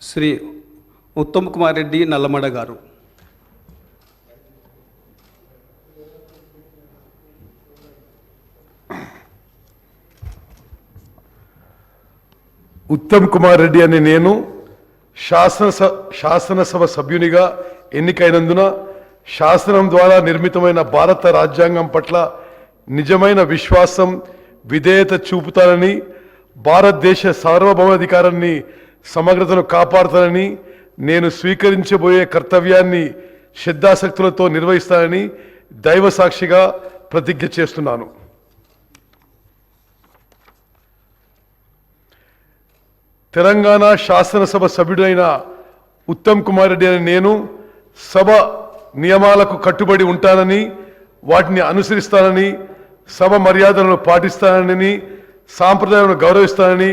శ్రీ ఉత్తమ్ కుమార్ రెడ్డి నల్లమడ గారు. ఉత్తమ్ కుమార్ రెడ్డి అనే నేను శాసనస శాసనసభ సభ్యునిగా ఎన్నికైనందున శాసనం ద్వారా నిర్మితమైన భారత రాజ్యాంగం పట్ల నిజమైన విశ్వాసం విధేయత చూపుతానని భారతదేశ సార్వభౌమాధికారాన్ని సమగ్రతను కాపాడుతానని నేను స్వీకరించబోయే కర్తవ్యాన్ని శ్రద్ధాశక్తులతో నిర్వహిస్తానని దైవ సాక్షిగా ప్రతిజ్ఞ చేస్తున్నాను. తెలంగాణ శాసనసభ సభ్యుడైన ఉత్తమ్ కుమార్ రెడ్డి అని నేను సభ నియమాలకు కట్టుబడి ఉంటానని వాటిని అనుసరిస్తానని సభ మర్యాదలను పాటిస్తానని సాంప్రదాయాలను గౌరవిస్తానని